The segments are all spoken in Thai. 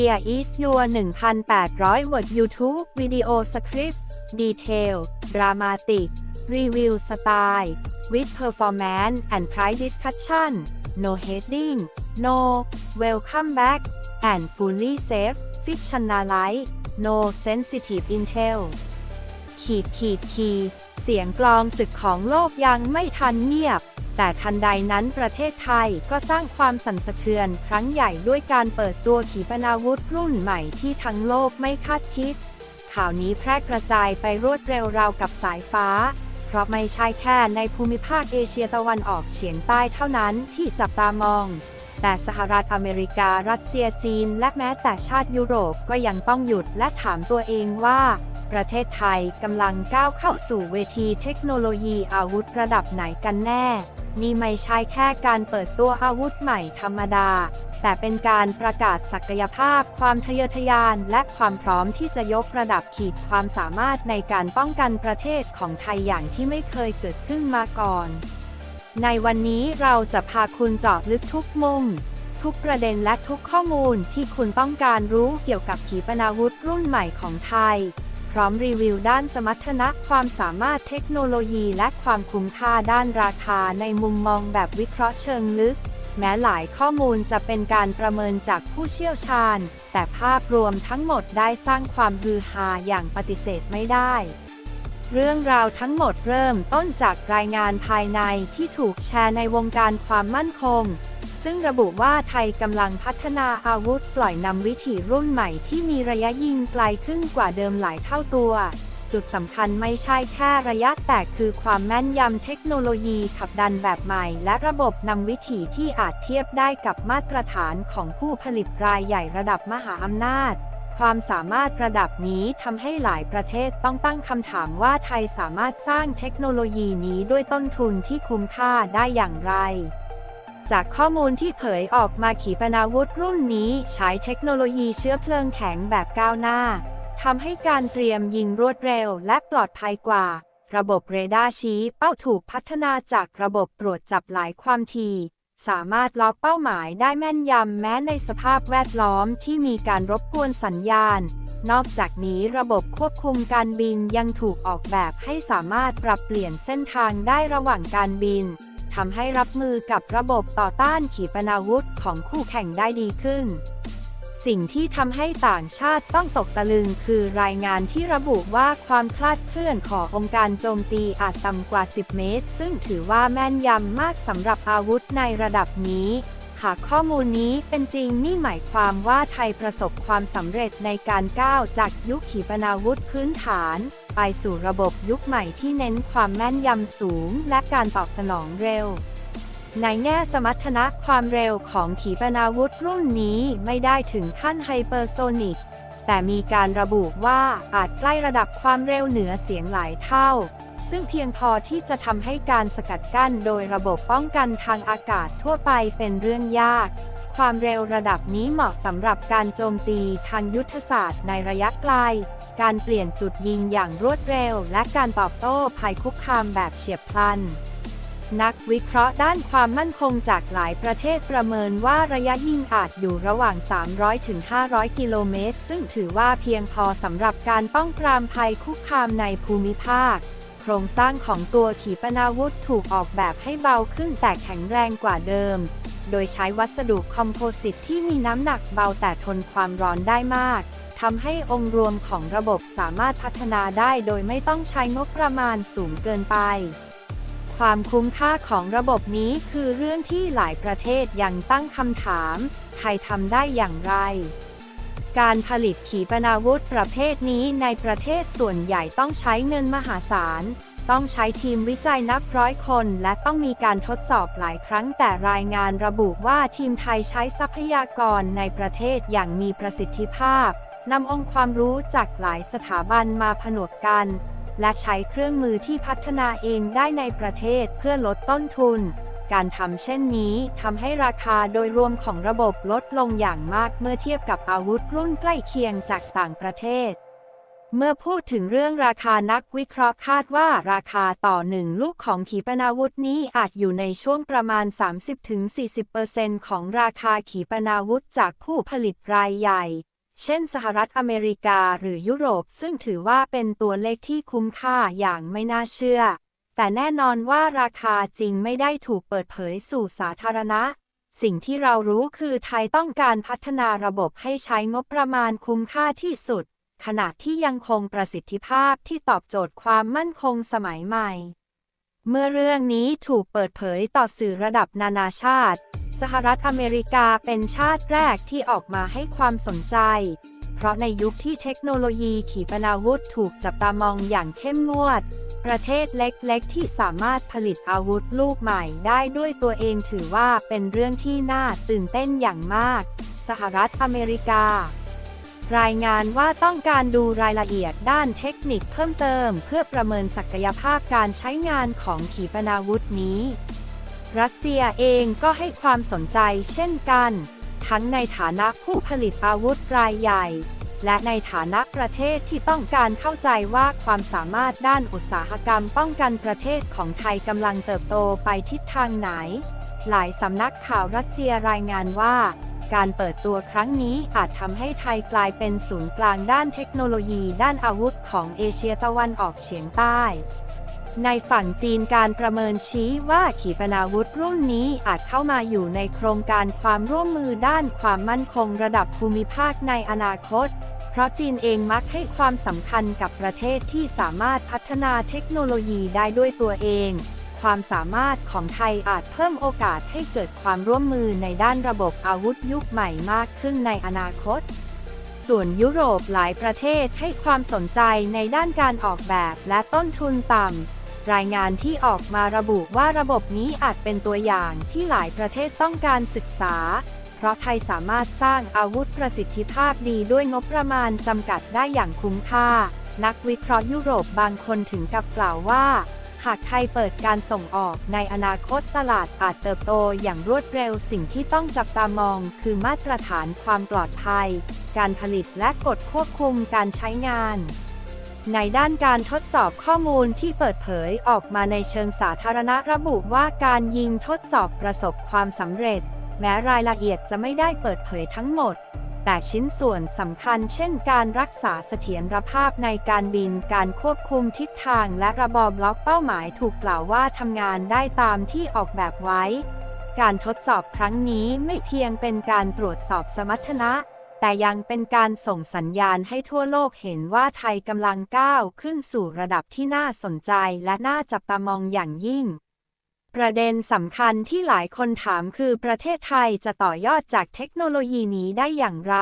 Here is your 1,800 word YouTube video script detail dramatic review style with performance and price discussion no heading no welcome back and fully safe fictionalize no sensitive intel ขีดขีดขีดเสียงกลองศึกของโลกยังไม่ทันเงียบ แต่ทันใดนั้นประเทศไทยก็สร้างความสั่นสะเทือนครั้งใหญ่ด้วยการเปิดตัวขีปนาวุธรุ่นใหม่ที่ทั้งโลกไม่คาดคิด ข่าวนี้แพร่กระจายไปรวดเร็วราวกับสายฟ้า เพราะไม่ใช่แค่ในภูมิภาคเอเชียตะวันออกเฉียงใต้เท่านั้นที่จับตามอง แต่สหรัฐอเมริกา รัสเซียจีน และแม้แต่ชาติยุโรปก็ยังต้องหยุดและถามตัวเองว่า ประเทศไทยกำลังก้าวเข้าสู่เวทีเทคโนโลยีอาวุธระดับไหนกันแน่ นี่ไม่ใช่แค่การเปิดตัวอาวุธใหม่ธรรมดา แต่เป็นการประกาศศักยภาพ ความทะเยอทะยาน และความพร้อมที่จะยกระดับขีดความสามารถในการป้องกันประเทศของไทยอย่างที่ไม่เคยเกิดขึ้นมาก่อน ในวันนี้เราจะพาคุณเจาะลึกทุกมุม ทุกประเด็นและทุกข้อมูลที่คุณต้องการรู้เกี่ยวกับขีปนาวุธรุ่นใหม่ของไทย พร้อมรีวิวด้านสมรรถนะความสามารถเทคโนโลยีและความคุ้มค่าด้านราคาในมุมมองแบบวิเคราะห์เชิงลึก แม้หลายข้อมูลจะเป็นการประเมินจากผู้เชี่ยวชาญ แต่ภาพรวมทั้งหมดได้สร้างความฮือฮาอย่างปฏิเสธไม่ได้ เรื่องราวทั้งหมดเริ่มต้นจากรายงานภายในที่ถูกแชร์ในวงการความมั่นคง ซึ่งระบุว่าไทยกำลังพัฒนาอาวุธปล่อยนำวิถีรุ่นใหม่ที่มีระยะยิงไกลขึ้นกว่าเดิมหลายเท่าตัว จุดสำคัญไม่ใช่แค่ระยะแต่คือความแม่นยำเทคโนโลยีขับดันแบบใหม่ และระบบนำวิถีที่อาจเทียบได้กับมาตรฐานของผู้ผลิตรายใหญ่ระดับมหาอำนาจความสามารถระดับนี้ทำให้หลายประเทศต้องตั้งคำถามว่าไทยสามารถสร้างเทคโนโลยีนี้ด้วยต้นทุนที่คุ้มค่าได้อย่างไร จากข้อมูลที่เผยออกมาขีปนาวุธรุ่นนี้ใช้เทคโนโลยีเชื้อเพลิงแข็งแบบก้าวหน้าทำให้การเตรียมยิงรวดเร็วและปลอดภัยกว่า ระบบเรดาร์ชี้เป้าถูกพัฒนาจากระบบตรวจจับหลายความถี่ สามารถล็อกเป้าหมายได้แม่นยำแม้ในสภาพแวดล้อมที่มีการรบกวนสัญญาณ นอกจากนี้ระบบควบคุมการบินยังถูกออกแบบให้สามารถปรับเปลี่ยนเส้นทางได้ระหว่างการบิน ทำให้รับมือกับระบบต่อต้านขีปนาวุธของคู่แข่งได้ดีขึ้น สิ่งที่ทำให้ต่างชาติต้องตกตะลึงคือรายงานที่ระบุว่าความคลาดเคลื่อนขององค์การโจมตีอาจต่ำกว่า 10 เมตร ซึ่งถือว่าแม่นยำมากสำหรับอาวุธในระดับนี้หากข้อมูลนี้เป็นจริงนี่หมายความว่าไทยประสบความสำเร็จในการก้าวจากยุคขีปนาวุธพื้นฐาน ไปสู่ระบบยุคใหม่ที่เน้นความแม่นยำสูง และการตอบสนองเร็ว ในแง่สมรรถนะความเร็วของขีปนาวุธรุ่นนี้ไม่ได้ถึงขั้นไฮเปอร์โซนิกแต่มีการระบุว่าอาจใกล้ระดับความเร็วเหนือเสียงหลายเท่า ซึ่งเพียงพอที่จะทำให้การสกัดกั้นโดยระบบป้องกันทางอากาศทั่วไปเป็นเรื่องยาก ความเร็วระดับนี้เหมาะสำหรับการโจมตีทางยุทธศาสตร์ในระยะไกล การเปลี่ยนจุดยิงอย่างรวดเร็ว และการตอบโต้ภัยคุกคามแบบเฉียบพลัน นักวิเคราะห์ด้านความมั่นคงจากหลายประเทศประเมินว่าระยะยิงอาจอยู่ระหว่าง 300ถึง500 กิโลเมตร ซึ่งถือว่าเพียงพอสำหรับการป้องปรามภัยคุกคามในภูมิภาคโครงสร้างของตัวขีปนาวุธถูกออกแบบให้เบาขึ้นแต่แข็งแรงกว่าเดิม โดยใช้วัสดุคอมโพสิตที่มีน้ำหนักเบาแต่ทนความร้อนได้มากทำให้องค์รวมของระบบสามารถพัฒนาได้โดยไม่ต้องใช้งบประมาณสูงเกินไป ความคุ้มค่าของระบบนี้คือเรื่องที่หลายประเทศยังตั้งคำถาม ไทยทำได้อย่างไร การผลิตขีปนาวุธประเภทนี้ในประเทศส่วนใหญ่ต้องใช้เงินมหาศาล ต้องใช้ทีมวิจัยนับร้อยคน และต้องมีการทดสอบหลายครั้งแต่รายงานระบุว่าทีมไทยใช้ทรัพยากรในประเทศอย่างมีประสิทธิภาพนำองค์ความรู้จากหลายสถาบันมาผนวกกัน และใช้เครื่องมือที่พัฒนาเองได้ในประเทศเพื่อลดต้นทุน การทำเช่นนี้ทำให้ราคาโดยรวมของระบบลดลงอย่างมากเมื่อเทียบกับอาวุธรุ่นใกล้เคียงจากต่างประเทศ เมื่อพูดถึงเรื่องราคานักวิเคราะห์คาดว่าราคาต่อหนึ่งลูกของขีปนาวุธนี้อาจอยู่ในช่วงประมาณ 30-40%ของราคาขีปนาวุธจากผู้ผลิตรายใหญ่ เช่นสหรัฐอเมริกาหรือยุโรปซึ่งถือว่าเป็นตัวเลขที่คุ้มค่าอย่างไม่น่าเชื่อ แต่แน่นอนว่าราคาจริงไม่ได้ถูกเปิดเผยสู่สาธารณะสิ่งที่เรารู้คือไทยต้องการพัฒนาระบบให้ใช้งบประมาณคุ้มค่าที่สุด ขณะที่ยังคงประสิทธิภาพที่ตอบโจทย์ความมั่นคงสมัยใหม่ เมื่อเรื่องนี้ถูกเปิดเผยต่อสื่อระดับนานาชาติ สหรัฐอเมริกาเป็นชาติแรกที่ออกมาให้ความสนใจ เพราะในยุคที่เทคโนโลยีขีปนาวุธถูกจับตามองอย่างเข้มงวด ประเทศเล็กๆ ที่สามารถผลิตอาวุธลูกใหม่ได้ด้วยตัวเองถือว่าเป็นเรื่องที่น่าตื่นเต้นอย่างมาก สหรัฐอเมริกา รายงานว่าต้องการดูรายละเอียดด้านเทคนิคเพิ่มเติม เพื่อประเมินศักยภาพการใช้งานของขีปนาวุธนี้ รัสเซียเองก็ให้ความสนใจเช่นกัน ทั้งในฐานะผู้ผลิตอาวุธรายใหญ่ และในฐานะประเทศที่ต้องการเข้าใจว่าความสามารถด้านอุตสาหกรรมป้องกันประเทศของไทยกำลังเติบโตไปทิศทางไหน หลายสำนักข่าวรัสเซียรายงานว่า การเปิดตัวครั้งนี้อาจทำให้ไทยกลายเป็นศูนย์กลางด้านเทคโนโลยีด้านอาวุธของเอเชียตะวันออกเฉียงใต้ในฝั่งจีนการประเมินชี้ว่าขีปนาวุธรุ่นนี้อาจเข้ามาอยู่ในโครงการความร่วมมือด้านความมั่นคงระดับภูมิภาคในอนาคต เพราะจีนเองมักให้ความสำคัญกับประเทศที่สามารถพัฒนาเทคโนโลยีได้ด้วยตัวเอง ความสามารถของไทยอาจเพิ่มโอกาสให้เกิดความร่วมมือในด้านระบบอาวุธยุคใหม่มากขึ้นในอนาคต ส่วนยุโรปหลายประเทศให้ความสนใจในด้านการออกแบบและต้นทุนต่ำ รายงานที่ออกมาระบุว่าระบบนี้อาจเป็นตัวอย่างที่หลายประเทศต้องการศึกษา เพราะไทยสามารถสร้างอาวุธประสิทธิภาพดีด้วยงบประมาณจำกัดได้อย่างคุ้มค่า นักวิเคราะห์ยุโรปบางคนถึงกับกล่าวว่า หากไทยเปิดการส่งออกในอนาคตตลาดอาจเติบโตอย่างรวดเร็วสิ่งที่ต้องจับตามอง คือมาตรฐานความปลอดภัย การผลิตและกฎควบคุมการใช้งาน ในด้านการทดสอบข้อมูลที่เปิดเผยออกมาในเชิงสาธารณะระบุว่าการยิงทดสอบประสบความสำเร็จ แม้รายละเอียดจะไม่ได้เปิดเผยทั้งหมด แต่ชิ้นส่วนสำคัญเช่นการรักษาเสถียรภาพในการบิน การควบคุมทิศทางและระบอบล็อกเป้าหมายถูกกล่าวว่าทำงานได้ตามที่ออกแบบไว้ การทดสอบครั้งนี้ไม่เพียงเป็นการตรวจสอบสมรรถนะ แต่ยังเป็นการส่งสัญญาณให้ทั่วโลกเห็นว่าไทยกำลังก้าวขึ้นสู่ระดับที่น่าสนใจและน่าจับตามองอย่างยิ่ง ประเด็นสำคัญที่หลายคนถามคือประเทศไทยจะต่อยอดจากเทคโนโลยีนี้ได้อย่างไร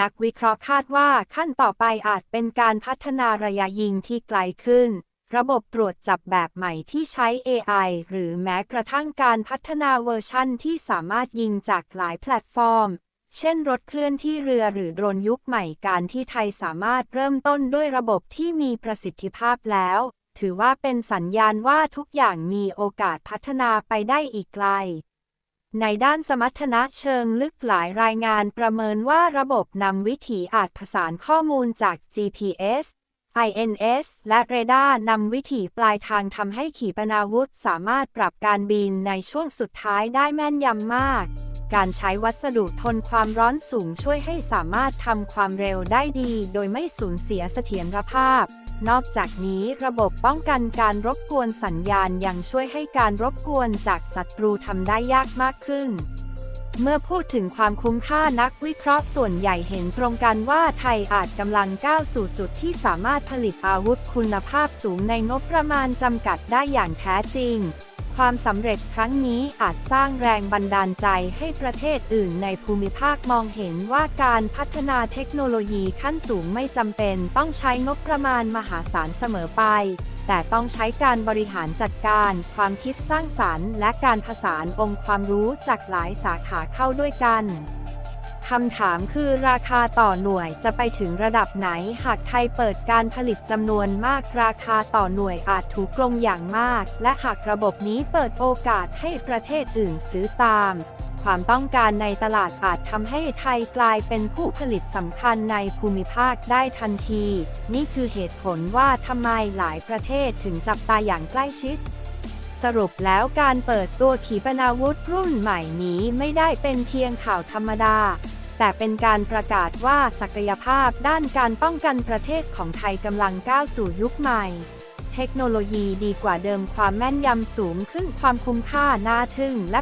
นักวิเคราะห์คาดว่าขั้นต่อไปอาจเป็นการพัฒนาระยะยิงที่ไกลขึ้น ระบบตรวจจับแบบใหม่ที่ใช้ AI หรือแม้กระทั่งการพัฒนาเวอร์ชั่นที่สามารถยิงจากหลายแพลตฟอร์ม เช่นรถเคลื่อนที่เรือหรือโดรนยุคใหม่การที่ไทยสามารถเริ่มต้นด้วยระบบที่มีประสิทธิภาพแล้ว ถือว่าเป็นสัญญาณว่าทุกอย่างมีโอกาสพัฒนาไปได้อีกไกล ในด้านสมรรถนะเชิงลึกหลายรายงานประเมินว่าระบบนำวิถีอาจผสานข้อมูลจาก GPS INS และเรดาร์นำวิถีปลายทางทำให้ขีปนาวุธสามารถปรับการบินในช่วงสุดท้ายได้แม่นยำมาก การใช้วัสดุทนความร้อนสูงช่วยให้สามารถทำความเร็วได้ดี โดยไม่สูญเสียเสถียรภาพ นอกจากนี้ระบบป้องกันการรบกวนสัญญาณยังช่วยให้การรบกวนจากศัตรูทำได้ยากมากขึ้น เมื่อพูดถึงความคุ้มค่านักวิเคราะห์ส่วนใหญ่เห็นตรงกันว่าไทยอาจกำลังก้าวสู่จุดที่สามารถผลิตอาวุธคุณภาพสูงในงบประมาณจำกัดได้อย่างแท้จริง ความสำเร็จครั้งนี้อาจสร้างแรงบันดาลใจให้ประเทศอื่นในภูมิภาคมองเห็นว่าการพัฒนาเทคโนโลยีขั้นสูงไม่จำเป็น ต้องใช้งบประมาณมหาศาลเสมอไป แต่ต้องใช้การบริหารจัดการ ความคิดสร้างสรรค์ และการผสานองค์ความรู้จากหลายสาขาเข้าด้วยกัน คำถามคือราคาต่อหน่วยจะไปถึงระดับไหน หากไทยเปิดการผลิตจำนวนมากราคาต่อหน่วยอาจถูกลงอย่างมาก และหากระบบนี้เปิดโอกาสให้ประเทศอื่นซื้อตาม ความต้องการในตลาดอาจทำให้ไทยกลายเป็นผู้ผลิตสำคัญในภูมิภาคได้ทันที นี่คือเหตุผลว่าทำไมหลายประเทศถึงจับตาอย่างใกล้ชิดสรุปแล้วการเปิดตัวขีปนาวุธรุ่นใหม่นี้ไม่ได้เป็นเพียงข่าวธรรมดา แต่เป็นการประกาศว่าศักยภาพด้านการป้องกันประเทศของไทยกำลังก้าวสู่ยุคใหม่ เทคโนโลยีดีกว่าเดิมความแม่นยำสูงขึ้นความคุ้มค่าน่าทึ่งและ